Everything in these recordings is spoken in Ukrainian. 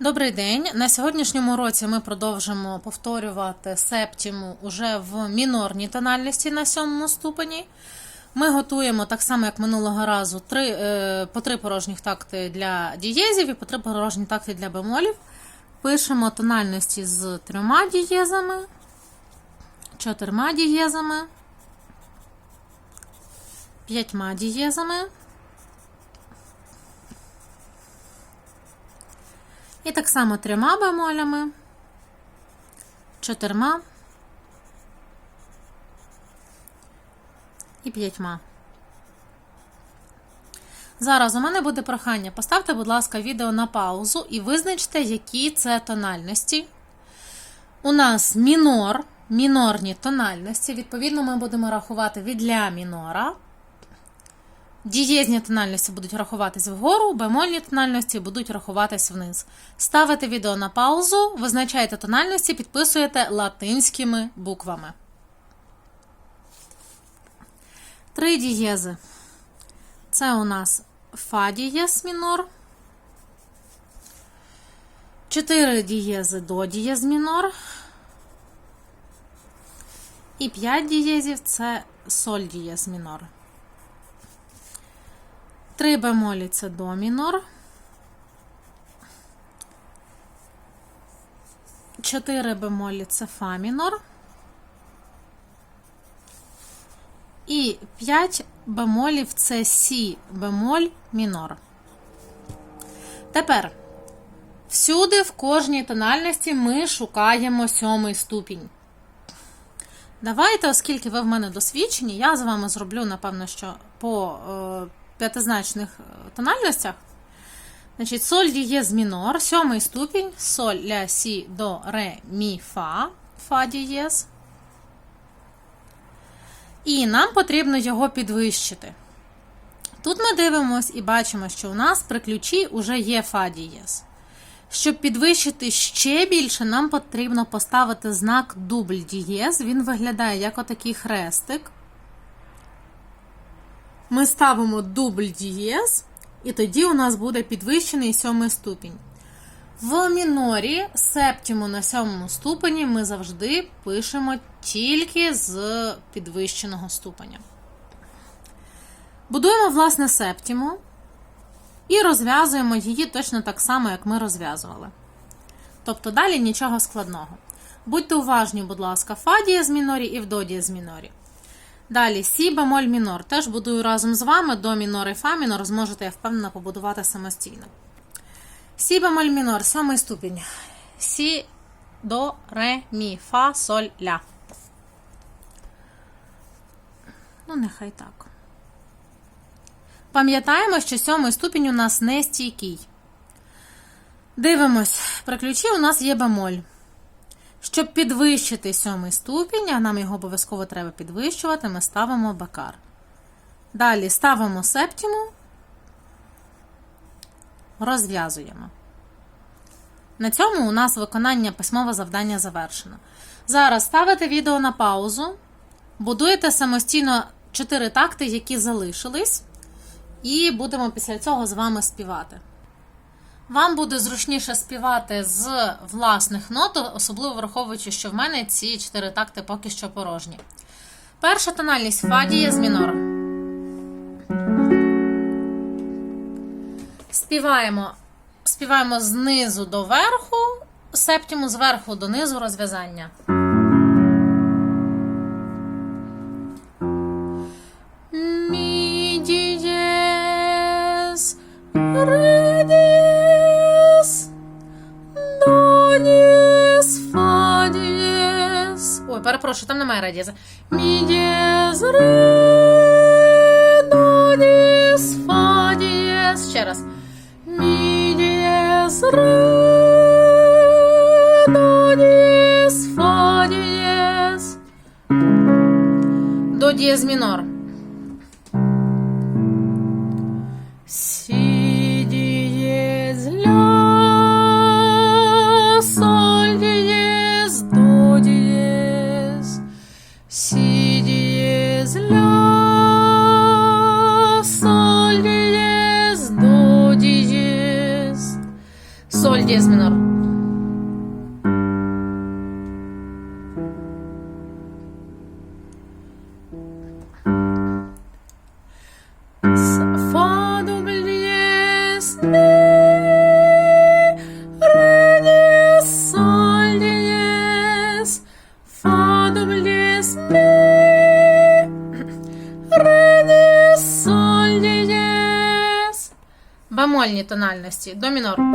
Добрий день. На сьогоднішньому році ми продовжимо повторювати септіму уже в мінорній тональності на сьомому ступені. Ми готуємо так само, як минулого разу, три, е, по три порожніх такти для дієзів і по три порожні такти для бемолів. Пишемо тональності з трьома дієзами, чотирма дієзами, п'ятьма дієзами. І так само трьома бемолями, чотирма і п'ятьма. Зараз у мене буде прохання. Поставте, будь ласка, відео на паузу і визначте, які це тональності. У нас мінор, мінорні тональності. Відповідно, ми будемо рахувати від ля мінора. Дієзні тональності будуть рахуватись вгору, бемольні тональності будуть рахуватись вниз. Ставите відео на паузу, визначаєте тональності, підписуєте латинськими буквами. Три дієзи. Це у нас фа дієз мінор. Чотири дієзи до дієз мінор. І п'ять дієзів це соль дієз мінор. Три бемолі це до мінор. Чотири бемолі це фа мінор. І 5 бемолів це сі бемоль мінор. Тепер всюди в кожній тональності ми шукаємо сьомий ступінь. Давайте, оскільки ви в мене досвідчені, я з вами зроблю, напевно, що по е, п'ятизначних тональностях. Значить, соль дієз мінор, сьомий ступінь, соль ля сі до ре мі фа, фа дієз. І нам потрібно його підвищити. Тут ми дивимося і бачимо, що у нас при ключі вже є фа дієз. Щоб підвищити ще більше, нам потрібно поставити знак дубль дієз. Він виглядає як отакий хрестик. Ми ставимо дубль дієз, і тоді у нас буде підвищений сьомий ступінь. В мінорі септіму на сьомому ступені ми завжди пишемо тільки з підвищеного ступеня. Будуємо, власне, септіму і розв'язуємо її точно так само, як ми розв'язували. Тобто далі нічого складного. Будьте уважні, будь ласка, фа дієз мінорі і в до дієз мінорі. Далі сі бемоль мінор. Теж будую разом з вами до мінор і фа мінор зможете, я впевнена, побудувати самостійно. Сі бемоль мінор, сьомий ступінь. Сі, до, ре, мі, фа, соль, ля. Ну, нехай так. Пам'ятаємо, що сьомий ступінь у нас не стійкий. Дивимось, при ключі у нас є бемоль. Щоб підвищити сьомий ступінь, а нам його обов'язково треба підвищувати, ми ставимо бакар. Далі ставимо септіму, розв'язуємо. На цьому у нас виконання письмове завдання завершено. Зараз ставите відео на паузу, будуєте самостійно 4 такти, які залишились, і будемо після цього з вами співати. Вам буде зручніше співати з власних нот, особливо враховуючи, що в мене ці чотири такти поки що порожні. Перша тональність фа дієз мінор. Співаємо співаємо знизу до верху, септіму зверху донизу розв'язання. До дієз, фа дієз. Ой, перепрошую, там немає ре дієза. Мі дієз, ре, до дієз, фа дієз. Ще раз. Мі дієз, ре, до дієз, фа дієз. До дієз мінор. Бемольні тональності.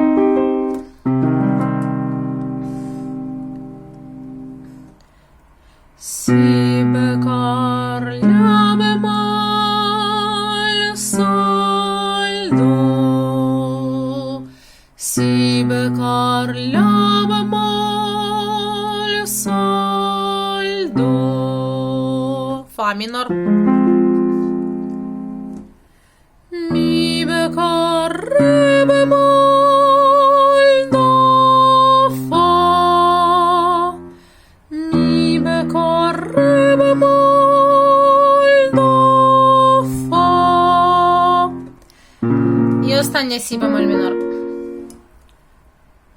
І останнє сі бемоль мінор.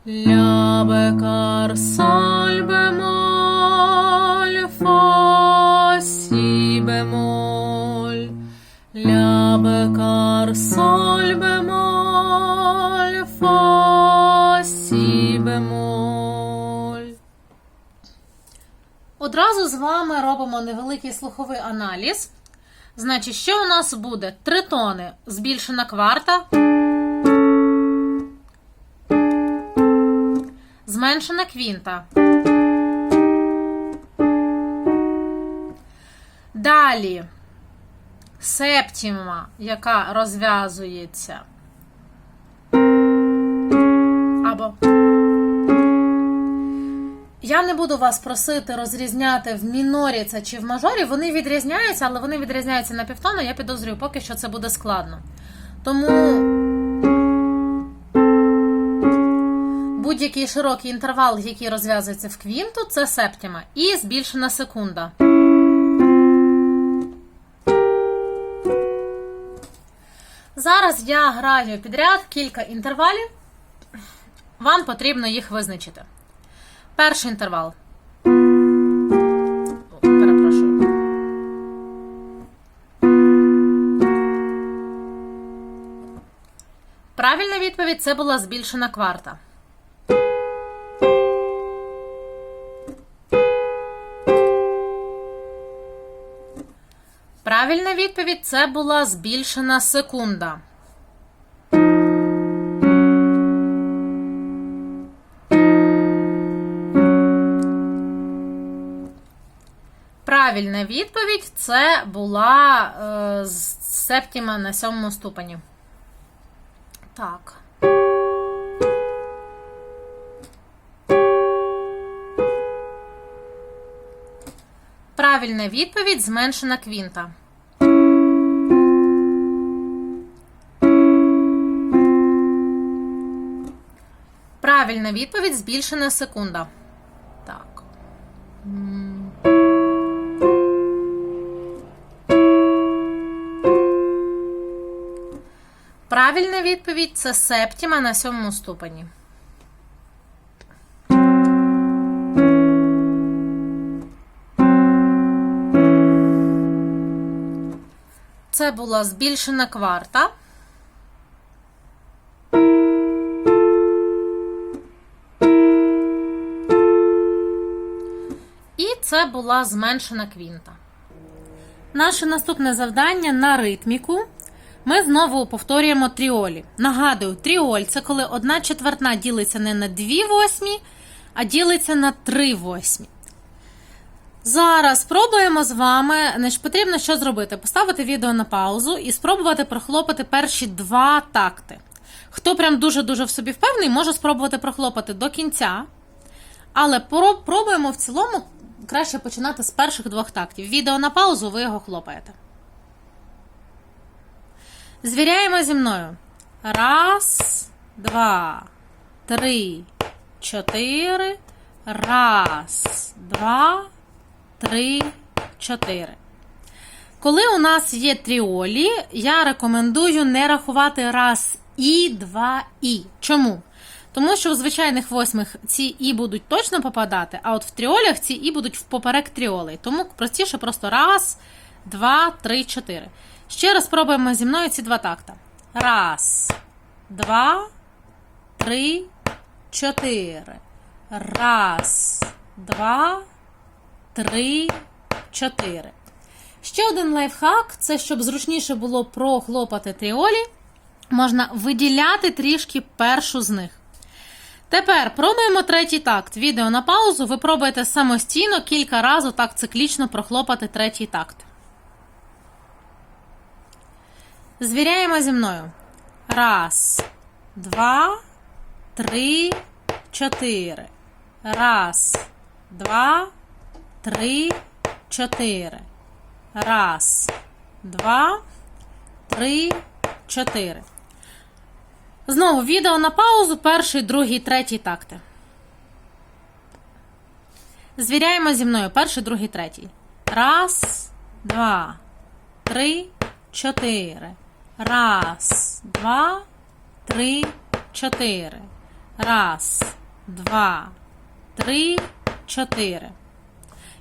Ля бекар соль бемоль фа сі бемоль Ля бекар соль бемоль фа сі бемоль. Одразу з вами робимо невеликий слуховий аналіз. Значить, що у нас буде? Три тони збільшена кварта. Зменшена квінта. Далі септіма, яка розв'язується. Або я не буду вас просити розрізняти в мінорі це чи в мажорі. Вони відрізняються, але вони відрізняються на півтону. Я підозрюю, поки що це буде складно. Тому будь-який широкий інтервал, який розв'язується в квінту, це септіма. І збільшена секунда. Зараз я граю підряд кілька інтервалів. Вам потрібно їх визначити. Перший інтервал. Перепрошую. Правильна відповідь це була збільшена кварта. Правильна відповідь це була збільшена секунда. Правильна відповідь це була е, з- септіма на сьомому ступені. Так. Правильна відповідь зменшена квінта. Правильна відповідь збільшена секунда. Так. Правильна відповідь це септіма на сьомому ступені. Це була збільшена кварта. Це була зменшена квінта. Наше наступне завдання на ритміку. Ми знову повторюємо тріолі. Нагадую, тріоль це коли одна четвертна ділиться не на 2 восьмі, а ділиться на 3 восьмі. Зараз спробуємо з вами. Значить, потрібно що зробити? Поставити відео на паузу і спробувати прохлопати перші два такти. Хто прям дуже-дуже в собі впевнений, може спробувати прохлопати до кінця. Але про- пробуємо в цілому краще починати з перших двох тактів. Відео на паузу, ви його хлопаєте. Звіряємо зі мною. Раз, два, три, чотири. Раз, два, три, чотири. Коли у нас є тріолі, я рекомендую не рахувати раз і, два і. Чому? Тому що у звичайних восьмих ці і будуть точно попадати, а от в тріолях ці і будуть впоперек тріолей. Тому простіше просто раз, два, три, чотири. Ще раз спробуємо зі мною ці два такта. Раз, два, три, чотири. Раз, два, три, чотири. Ще один лайфхак це щоб зручніше було прохлопати тріолі, можна виділяти трішки першу з них. Тепер пробуємо третій такт. Відео на паузу. Ви пробуєте самостійно кілька разів так циклічно прохлопати третій такт. Звіряємо зі мною. Раз, два, три, чотири. Раз, два, три, чотири. Раз, два, три, чотири. Знову відео на паузу. Перший, другий, третій такти. Звіряємо зі мною. Перший, другий, третій. Раз, два, три, чотири. Раз, два, три, чотири. Раз, два, три, чотири.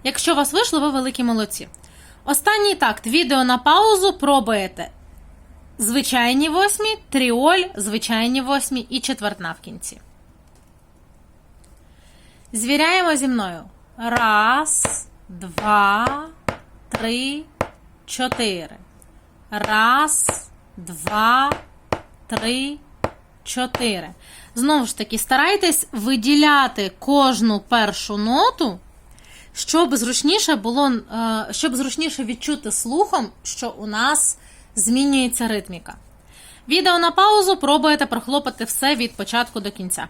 Якщо у вас вийшло, ви великі молодці. Останній такт. Відео на паузу пробуєте. Звичайні восьмі, тріоль, звичайні восьмі і четвертна в кінці. Звіряємо зі мною. Раз, два, три, чотири. Раз, два, три, чотири. Знову ж таки, старайтесь виділяти кожну першу ноту, щоб зручніше було, е, щоб зручніше відчути слухом, що у нас змінюється ритміка. Відео на паузу пробуєте прохлопати все від початку до кінця.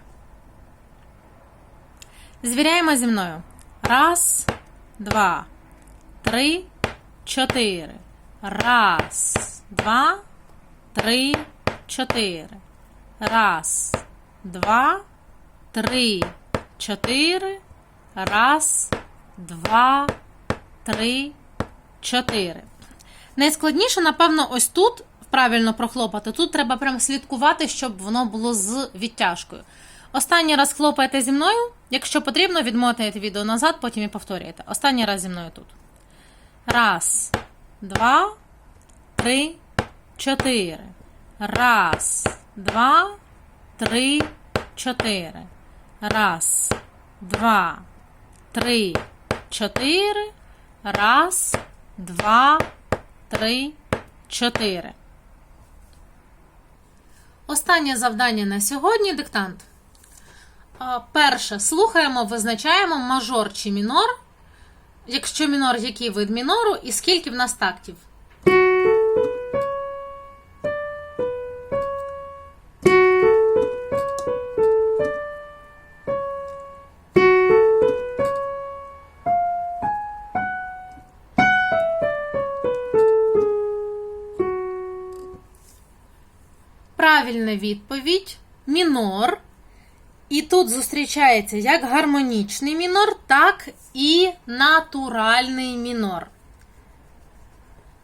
Звіряємо зі мною. Раз, два, три, чотири. Раз, два, три, чотири. Раз, два, три, чотири. Раз, два, три, чотири. Найскладніше, напевно, ось тут правильно прохлопати. Тут треба прям слідкувати, щоб воно було з відтяжкою. Останній раз хлопаєте зі мною. Якщо потрібно, відмотаєте відео назад, потім і повторюєте. Останній раз зі мною тут. Раз, два, три, чотири. Раз, два, три, чотири. Раз, два, три, чотири. Раз, два, три, чотири. Останнє завдання на сьогодні диктант. Перше. Слухаємо, визначаємо мажор чи мінор. Якщо мінор, який вид мінору, і скільки в нас тактів. Правильна відповідь мінор. І тут зустрічається як гармонічний мінор, так і натуральний мінор.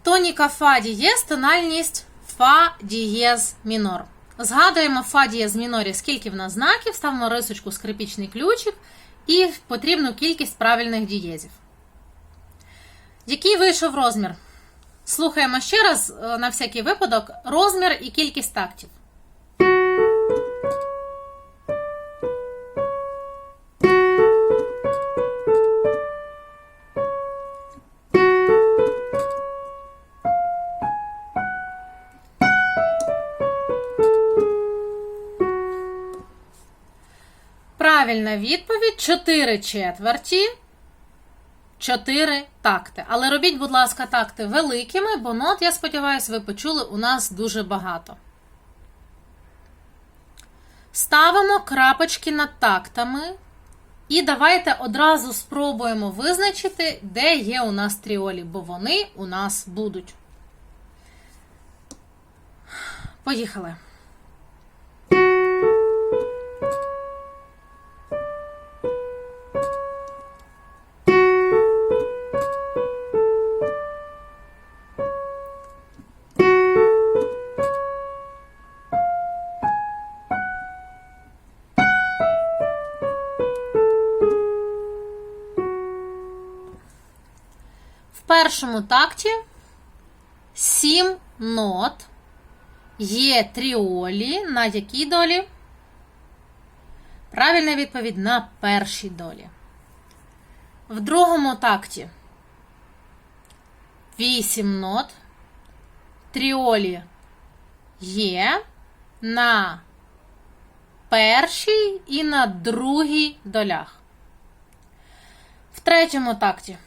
Тоніка фа дієз, тональність фа дієз мінор. Згадуємо фа дієз мінорі, скільки в нас знаків, ставимо рисочку скрипічний ключик і потрібну кількість правильних дієзів. Який вийшов розмір? Слухаємо ще раз, е, на всякий випадок, розмір і кількість тактів. Правильна відповідь 4 четверті. 4 такти. Але робіть, будь ласка, такти великими, бо нот, я сподіваюся, ви почули у нас дуже багато. Ставимо крапочки над тактами. І давайте одразу спробуємо визначити, де є у нас тріолі, бо вони у нас будуть. Поїхали. Є тріолі. На якій долі? Правильна відповідь на першій долі. В другому такті 8 нот. Тріолі є на першій і на другій долях. В третьому такті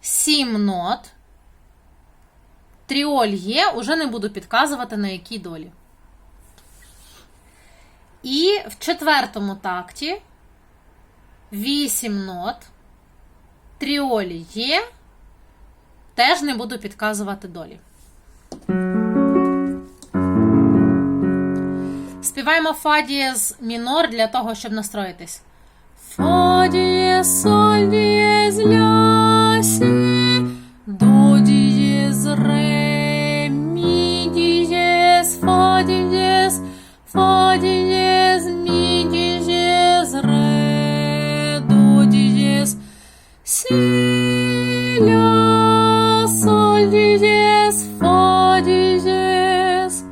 7 нот. Тріоль є, уже не буду підказувати, на якій долі. І в четвертому такті 8 нот. Тріолі є. Теж не буду підказувати долі. Співаємо фа дієз мінор для того, щоб настроїтись. Фа дієз, соль дієз, ля, до дієз, ре, дієз, фа дієз, фа дієз, мі дієз, ре, до дієз, сі, ля, соль дієз, фа дієз.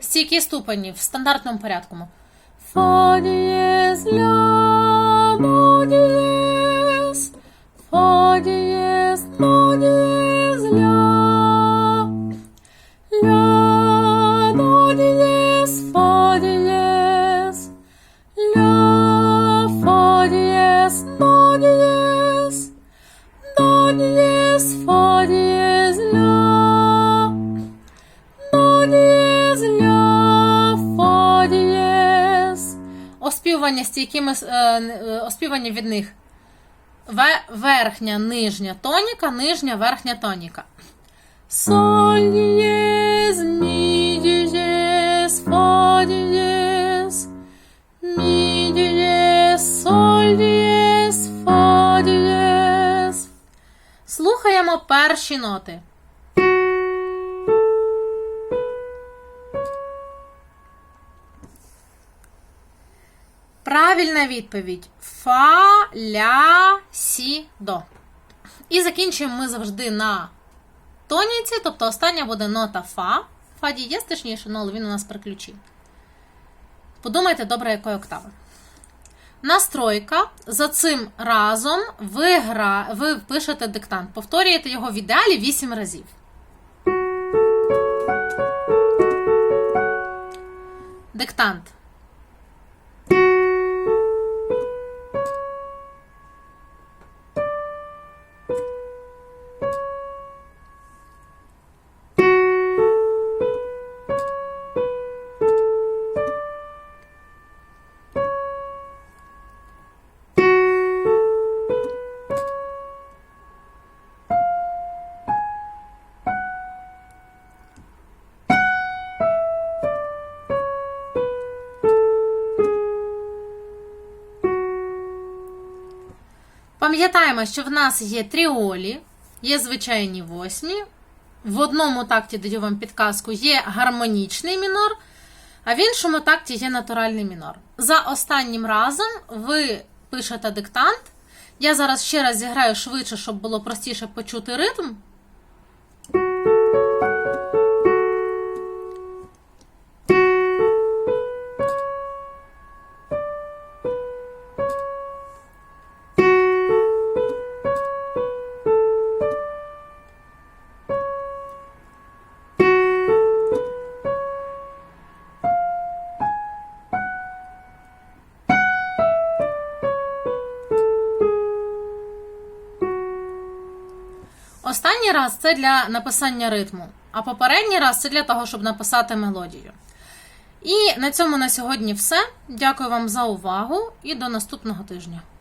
Стільки ступенів в стандартному порядку. Фа дієз, ля, Оспівування стійкими е, е, оспівання від них. Ве- верхня, нижня тоніка, нижня, верхня тоніка. Соль дієз, мі дієз, фа дієз. Слухаємо перші ноти. Правильна відповідь фа, ля, сі, до. І закінчуємо ми завжди на тоніці, тобто остання буде нота фа. Фа дієс, точніше, ну, але він у нас при. Подумайте добре, якої октави. Настройка. За цим разом ви, гра... ви пишете диктант. Повторюєте його в ідеалі 8 разів. Диктант. Пам'ятаємо, що в нас є тріолі, є звичайні восьмі. В одному такті даю вам підказку, є гармонічний мінор, а в іншому такті є натуральний мінор. За останнім разом ви пишете диктант. Я зараз ще раз зіграю швидше, щоб було простіше почути ритм. Раз це для написання ритму, а попередній раз це для того, щоб написати мелодію. І на цьому на сьогодні все. Дякую вам за увагу і до наступного тижня.